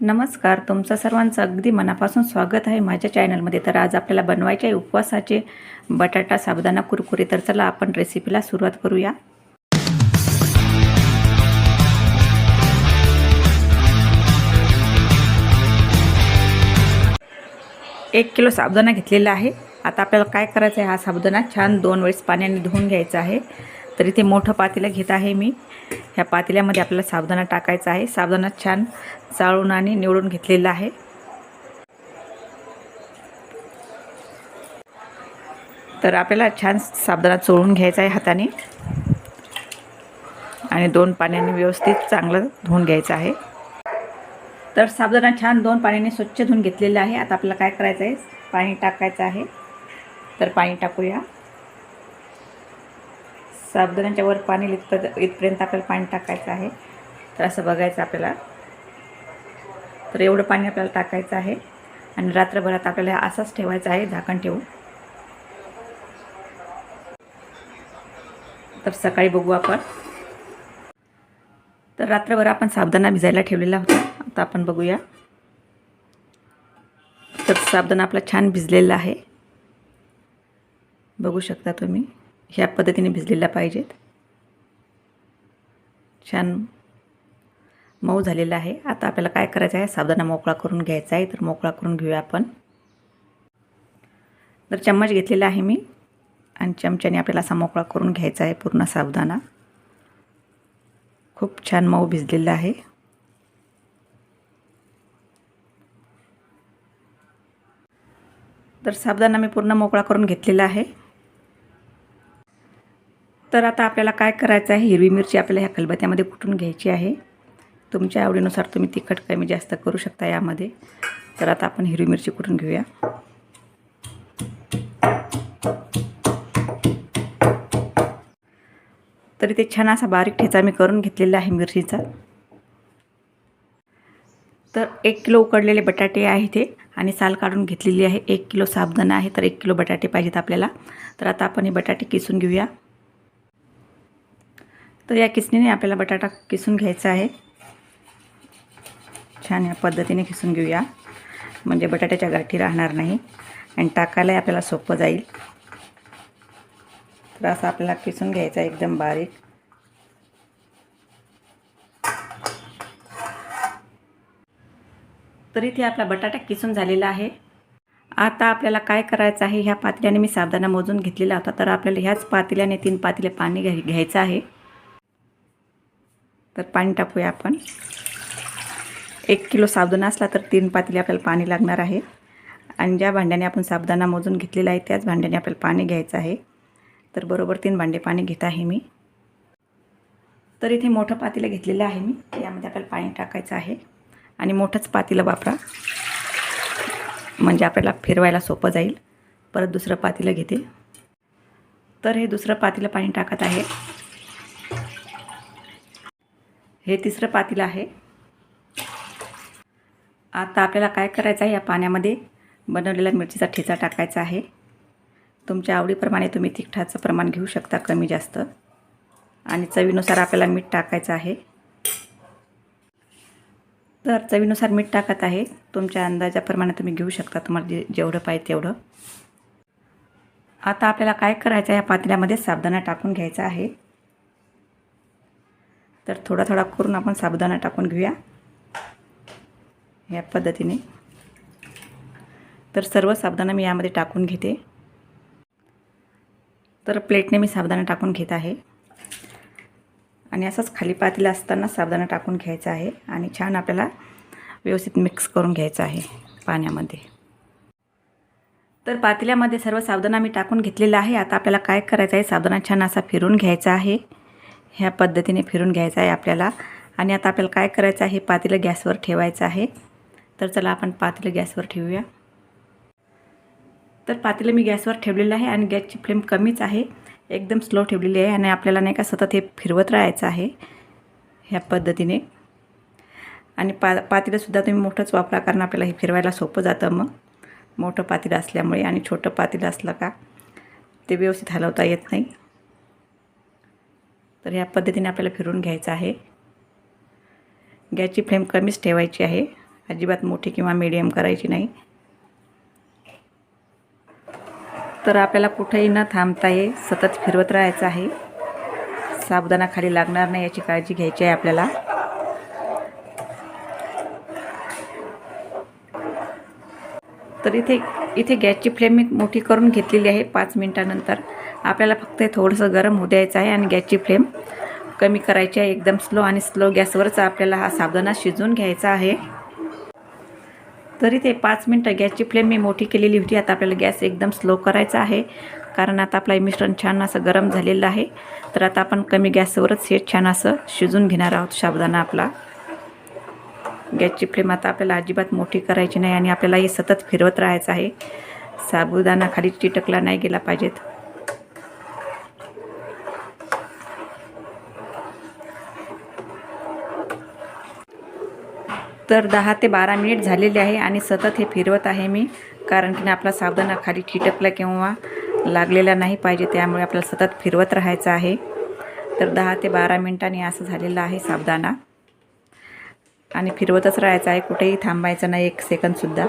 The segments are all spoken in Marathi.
नमस्कार तुमचं सर्वांचं अगदी मनापासून स्वागत आहे माझ्या चॅनलमध्ये. तर आज आपल्याला बनवायचे आहे उपवासाचे बटाटा साबुदाणा कुरकुरे तर चला आपण रेसिपीला सुरुवात करूया. एक किलो साबुदाणा घेतलेला आहे. आता आपल्याला काय करायचं आहे? हा साबुदाणा छान दोन वेळेस पाण्याने धुवून घ्यायचा आहे. तर इथे मोठं पातेलं घेत आहे मी. ह्या पातेल्यामध्ये आपल्याला साबदाणा टाकायचा आहे. साबुदाणा छान चाळून आणि निवडून घेतलेला आहे. तर आपल्याला छान साबुदाणा चोळून घ्यायचा आहे हाताने. आणि दोन पाण्याने व्यवस्थित चांगलं धुवून घ्यायचं आहे. तर साबुदाणा छान दोन पाण्याने स्वच्छ धुवून घेतलेलं आहे. आता आपल्याला काय करायचं आहे? पाणी टाकायचं आहे. तर पाणी टाकूया. साबुदाण्याच्या वर पाणी इथपर्यंत इथपर्यंत आपल्याला पाणी टाकायचं आहे. तर असं बघायचं आपल्याला. तर एवढं पाणी आपल्याला टाकायचं आहे. आणि रात्रभरात आपल्याला असाच ठेवायचं आहे झाकण ठेवून. तर सकाळी बघू आपण. तर रात्रभर आपण साबदाणा भिजायला ठेवलेला होता. आता आपण बघूया. तर साबदाणा आपला छान भिजलेला आहे. बघू शकता तुम्ही. ह्या पद्धतीने भिजलेल्या पाहिजेत. छान मऊ झालेला आहे. आता आपल्याला काय करायचं आहे? साबुदाणा मोकळा करून घ्यायचा आहे. तर मोकळा करून घेऊया आपण. तर चम्मच घेतलेला आहे मी. आणि चमच्याने आपल्याला असा मोकळा करून घ्यायचा आहे पूर्ण साबुदाणा. खूप छान मऊ भिजलेला आहे. तर साबुदाणा मी पूर्ण मोकळा करून घेतलेला आहे. तर आता आपल्याला काय करायचं आहे? हिरवी मिरची आपल्याला ह्या खलबत्यामध्ये कुठून घ्यायची आहे? तुमच्या आवडीनुसार तुम्ही तिखट कमी जास्त करू शकता यामध्ये. तर आता आपण हिरवी मिरची कुठून घेऊया? तर इथे छान असा बारीक ठेचा मी करून घेतलेला आहे मिरचीचा. तर एक किलो उकडलेले बटाटे आहे ते आणि साल काढून घेतलेली आहे. एक किलो साबदाणा आहे तर एक किलो बटाटे पाहिजेत आपल्याला. तर आता आपण हे बटाटे किसून घेऊया. तर या किसणीने आपल्याला बटाटा किसून घ्यायचा आहे. छान या पद्धतीने किसून घेऊया. म्हणजे बटाट्याच्या गाठी राहणार नाही. आणि टाकायलाही आपल्याला सोपं जाईल. तर असं आपल्याला किसून घ्यायचं एकदम बारीक. तर इथे आपला बटाटा किसून झालेला आहे. आता आपल्याला काय करायचं आहे? ह्या पातेल्याने मी साबदाना मोजून घेतलेला होता. तर आपल्याला ह्याच पातेल्याने तीन पातेले पाणी घ्यायचं आहे. तर पाणी टाकूया आपण. एक किलो साबुदाणा असला तर तीन पातेले आपल्याला पाणी लागणार आहे. आणि ज्या भांड्याने आपण साबुदाणा मोजून घेतलेला आहे त्याच भांड्याने आपल्याला पाणी घ्यायचं आहे. तर बरोबर तीन भांडे पाणी घेत आहे मी. तर इथे मोठं पातेलं घेतलेलं आहे मी. यामध्ये आपल्याला पाणी टाकायचं आहे. आणि मोठंच पातेलं वापरा. म्हणजे आपल्याला फिरवायला सोपं जाईल. परत दुसरं पातेलं घेते. तर हे दुसरं पातेलं पाणी टाकत आहे. हे तिसरं पातील आहे. आता आपल्याला काय करायचं आहे? या पाण्यामध्ये बनवलेला मिरचीचा ठेचा टाकायचा आहे. तुमच्या आवडीप्रमाणे तुम्ही तिखटाचं प्रमाण घेऊ शकता कमी जास्त. आणि चवीनुसार आपल्याला मीठ टाकायचं आहे. तर चवीनुसार मीठ टाकत आहे. तुमच्या अंदाजाप्रमाणे तुम्ही घेऊ शकता. तुम्हाला जे जेवढं पाहिजे तेवढं. आता आपल्याला काय करायचं आहे? या पातेल्यामध्ये साबदाना टाकून घ्यायचा आहे. तर थोडा थोडा करून आपण साबुदाणा टाकून घेऊया. या पद्धतीने. तर सर्व साबुदाणा मी यामध्ये टाकून घेते. तर प्लेटने मी साबुदाणा टाकून घेत आहे. आणि असंच खाली पातेला असताना साबुदाणा टाकून घ्यायचा आहे. आणि छान आपल्याला व्यवस्थित मिक्स करून घ्यायचं आहे पाण्यामध्ये. तर पातेल्यामध्ये सर्व साबुदाणा मी टाकून घेतलेला आहे. आता आपल्याला काय करायचं आहे? साबुदाणा छान असा फिरून घ्यायचा आहे. ह्या पद्धतीने फिरून घ्यायचा आहे आपल्याला. आणि आता आपल्याला काय करायचं आहे? पातेलं गॅसवर ठेवायचं आहे. तर चला आपण पातेलं गॅसवर ठेवूया. तर पातेलं मी गॅसवर ठेवलेलं आहे आणि गॅसची फ्लेम कमीच आहे. एकदम स्लो ठेवलेली आहे आणि आपल्याला नाही का सतत हे फिरवत राहायचं आहे ह्या पद्धतीने. आणि पा पातेलंसुद्धा तुम्ही मोठंच वापरा कारण आपल्याला हे फिरवायला सोपं जातं मग. मोठं पातेलं असल्यामुळे आणि छोटं पातेलं असलं का? ते व्यवस्थित हलवता येत नाही. तर ह्या पद्धतीने आपल्याला फिरून घ्यायचं आहे. गॅसची फ्लेम कमीच ठेवायची आहे. अजिबात मोठी किंवा मीडियम करायची नाही. तर आपल्याला कुठेही न थांबता हे सतत फिरवत राहायचं आहे. साबुदाणा खाली लागणार नाही याची काळजी घ्यायची आहे आपल्याला. तर इथे इथे गॅसची फ्लेम मी मोठी करून घेतलेली आहे पाच मिनटानंतर. आपल्याला फक्त थोडंसं गरम होऊ द्यायचं आहे आणि गॅसची फ्लेम कमी करायची आहे. एकदम स्लो आणि स्लो गॅसवरच आपल्याला हा साबुदाणा शिजवून घ्यायचा आहे. तरी ते पाच मिनटं गॅसची फ्लेम मी मोठी केलेली होती. आता आपल्याला गॅस एकदम स्लो करायचा आहे. कारण आता आपलं हे मिश्रण छान असं गरम झालेलं आहे. तर आता आपण कमी गॅसवरच हे छान असं शिजून घेणार आहोत साबुदाणा आपला. गॅसची फ्लेम आता आपल्याला अजिबात मोठी करायची नाही आणि आपल्याला हे सतत फिरवत राहायचं आहे. साबुदाणा खाली चिटकला नाही गेला पाहिजेत. तर दहा ते बारा मिनिट झालेले आहे आणि सतत हे फिरवत आहे मी कारण की आपला साबुदाणा खाली चिटकला किंवा लागलेला नाही पाहिजे त्यामुळे आपल्याला सतत फिरवत राहायचं आहे. तर दहा ते बारा मिनिटांनी असं झालेलं आहे साबुदाणा. आणि फिरवतच राहायचं आहे. कुठेही थांबायचं नाही एक सेकंदसुद्धा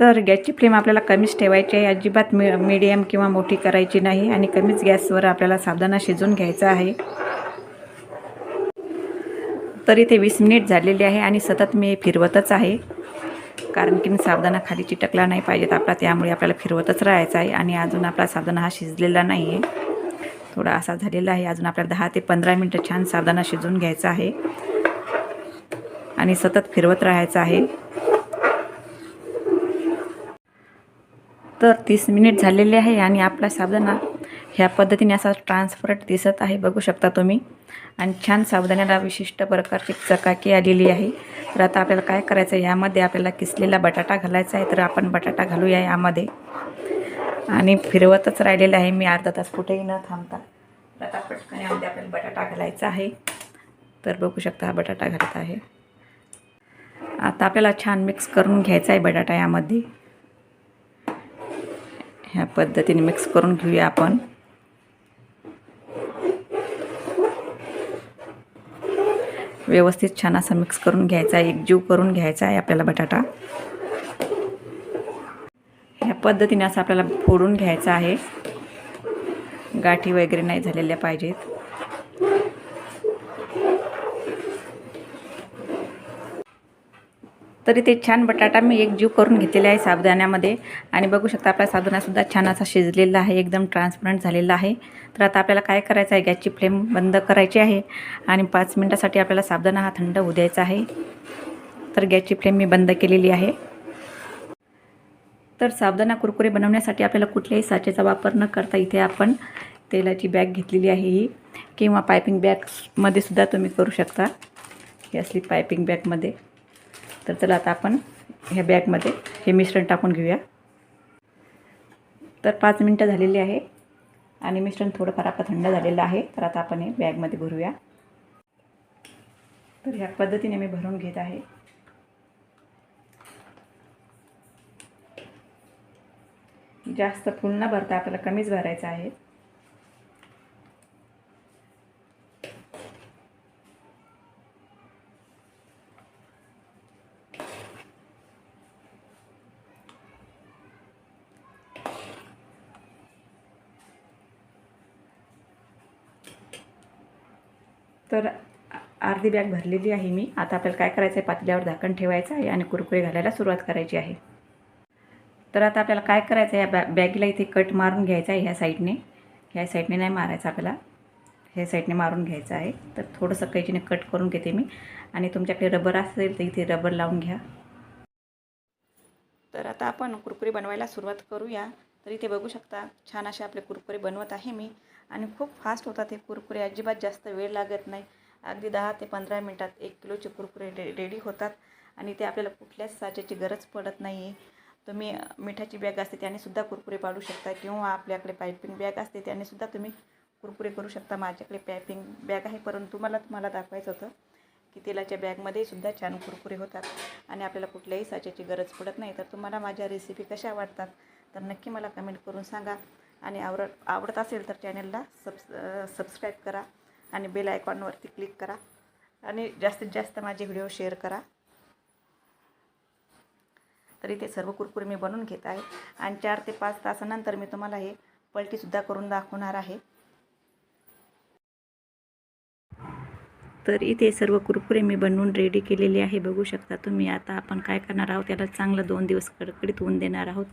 तर गॅसची फ्लेम आपल्याला कमीच ठेवायची आहे. अजिबात मी मीडियम किंवा मोठी करायची नाही आणि कमीच गॅसवर आपल्याला साबुदाणा शिजून घ्यायचा आहे. तरी ते वीस मिनिट झालेली आहे आणि सतत मी फिरवतच आहे. कारण की साबदाना खाली चिटकला नाही पाहिजेत आपला त्यामुळे आपल्याला फिरवतच राहायचं आहे. आणि अजून आपला साबदाना हा शिजलेला नाही आहे थोडा असा झालेला आहे. अजून आपल्याला दहा ते पंधरा मिनटं छान साबदाना शिजवून घ्यायचा आहे. आणि सतत फिरवत राहायचं आहे. तर तीस मिनिट झालेले आहे आणि आपला साबुदाणा ह्या पद्धतीने असा ट्रान्सपरंट दिसत आहे बघू शकता तुम्ही. आणि छान साबुदाण्याला विशिष्ट प्रकारची चकाकी आलेली आहे. तर आता आपल्याला काय करायचं आहे यामध्ये आपल्याला किसलेला बटाटा घालायचा आहे तर आपण बटाटा घालूया यामध्ये. आणि फिरवतच राहिलेलं आहे मी अर्धा तास कुठेही न थांबता. तर आता पटकन यामध्ये आपल्याला बटाटा घालायचा आहे. तर बघू शकता हा बटाटा घालत आहे. आता आपल्याला छान मिक्स करून घ्यायचा आहे बटाटा यामध्ये. ह्या पद्धतीने मिक्स करून घेऊया आपण. व्यवस्थित छान असा मिक्स करून घ्यायचा आहे एकजीव करून घ्यायचा आहे आपल्याला बटाटा. ह्या पद्धतीने असं आपल्याला फोडून घ्यायचं आहे. गाठी वगैरे नाही झालेल्या पाहिजेत. तरी ते छान बटाटा मी एक जीव करून घेतलेला आहे साबुदाण्यामध्ये. आणि बघू शकता आपला साबुदाणासुद्धा छान असा शिजलेला आहे एकदम ट्रान्सपरंट झालेला आहे. तर आता आपल्याला काय करायचं आहे? गॅसची फ्लेम बंद करायची आहे आणि पाच मिनटासाठी आपल्याला साबुदाणा हा थंड होऊ द्यायचा आहे. तर गॅसची फ्लेम मी बंद केलेली आहे. तर साबुदाणा कुरकुरे बनवण्यासाठी आपल्याला कुठल्याही साचेचा वापर न करता इथे आपण तेलाची बॅग घेतलेली आहे ही. किंवा पायपिंग बॅगमध्ये सुद्धा तुम्ही करू शकता. ही असली पायपिंग बॅगमध्ये. तर चला आता आपण ह्या बॅगमध्ये हे मिश्रण टाकून घेऊया. तर पाच मिनटं झालेली आहे आणि मिश्रण थोडंफार आपलं थंड झालेलं आहे. तर आता आपण हे बॅगमध्ये भरूया. तर ह्या पद्धतीने मी भरून घेत आहे. जास्त फुल न भरता आपल्याला कमीच भरायचं आहे. तर अर्धी बॅग भरलेली आहे मी. आता आपल्याला काय करायचं आहे पातल्यावर झाकण ठेवायचं आहे आणि कुरकुरे घालायला सुरुवात करायची आहे. तर आता आपल्याला काय करायचं आहे या बॅ बॅगला इथे कट मारून घ्यायचा आहे ह्या साईडने. ह्या साईडने नाही मारायचं आपल्याला. ह्या साईडने मारून घ्यायचं आहे. तर थोडंसं कैचीने कट करून घेते मी. आणि तुमच्याकडे रबर असेल तर इथे रबर लावून घ्या. तर आता आपण कुरकुरे बनवायला सुरुवात करूया. तर इथे बघू शकता छान असे आपले कुरकुरे बनवत आहे मी. आणि खूप फास्ट होतात हे कुरकुरे. अजिबात जास्त वेळ लागत नाही. अगदी दहा ते पंधरा मिनटात एक किलोचे कुरकुरे रे रेडी होतात. आणि ते आपल्याला कुठल्याच साच्याची गरज पडत नाही आहे तुम्ही मिठाची बॅग असते त्यानेसुद्धा कुरकुरे पाडू शकता किंवा आपल्याकडे पायपिंग बॅग असते त्यानेसुद्धा तुम्ही कुरकुरे करू शकता. माझ्याकडे पायपिंग बॅग आहे परंतु मला तुम्हाला दाखवायचं होतं की तेलाच्या बॅगमध्ये सुद्धा छान कुरकुरे होतात. आणि आपल्याला कुठल्याही साच्याची गरज पडत नाही. तर तुम्हाला माझ्या रेसिपी कशा वाटतात? तर नक्की मला कमेंट करून सांगा. आणि आवड आवडत असेल तर चॅनलला सबस सबस्क्राईब करा आणि बेल आयकॉनवरती क्लिक करा आणि जास्तीत जास्त माझे व्हिडिओ शेअर करा. तर इथे सर्व कुरकुरे मी बनवून घेत आहे. आणि चार ते पाच तासानंतर मी तुम्हाला हे पलटीसुद्धा करून दाखवणार आहे. तर इथे सर्व कुरकुरे मी बनवून रेडी केलेले आहे. बघू शकता तुम्ही आता आपण काय करणार आहोत? त्याला चांगलं दोन दिवस कडकडीत ऊन देणार आहोत.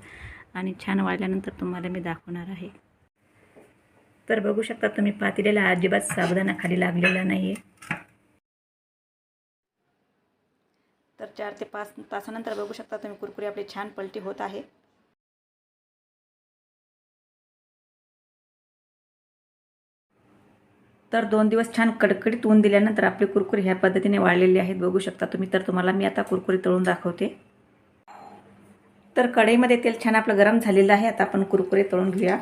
आणि छान वाळल्यानंतर तुम्हाला मी दाखवणार आहे. तर बघू शकता तुम्ही पातेल्याला अजिबात साबुदाणा खाली लागलेला नाही आहे तर चार ते पाच तासानंतर बघू शकता तुम्ही कुरकुरी आपले छान पलटी होत आहे. तर दोन दिवस छान कडकडीत ऊन दिल्यानंतर आपले कुरकुरी ह्या पद्धतीने वाळलेले आहेत. बघू शकता तुम्ही. तर तुम्हाला मी आता कुरकुरी तळून दाखवते. तर कढईमध्ये तेल छान आपलं गरम झालेलं आहे. आता आपण कुरकुरे तळून घेऊया.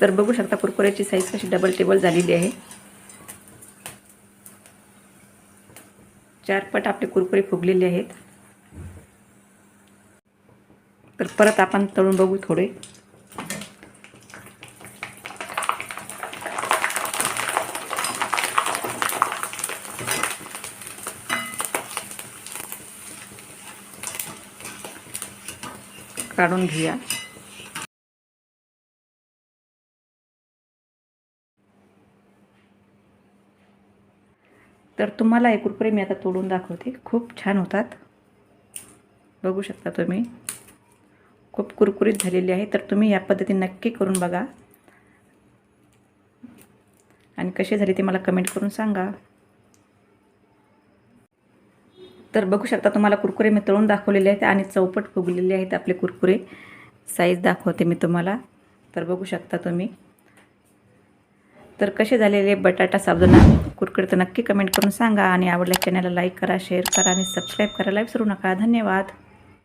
तर बघू शकता कुरकुऱ्याची साईज कशी डबल टेबल झालेली आहे. चार पट आपले कुरकुरे फुगलेले आहेत तर परत आपण तळून बघू थोडे. काढून घेऊया. तर तुम्हाला हे कुरकुरे मी आता तोडून दाखवते. खूप छान होतात. बघू शकता तुम्ही. खूप कुरकुरीत झालेली आहे. तर तुम्ही या पद्धतीने नक्की करून बघा. आणि कसे झाले ते मला कमेंट करून सांगा. तर बघू शकता तुम्हाला कुरकुरे मी तळून दाखवलेले आहेत आणि चौपट फुगलेले आहेत आपले कुरकुरे. साईज दाखवते मी तुम्हाला. तर बघू शकता तुम्ही. तर कसे झालेले बटाटा साबुदाणा? कुरकुरे तर नक्की कमेंट करून सांगा आणि आवडल्या चॅनलला लाईक करा शेअर करा आणि सबस्क्राईब करायला विसरू नका. धन्यवाद.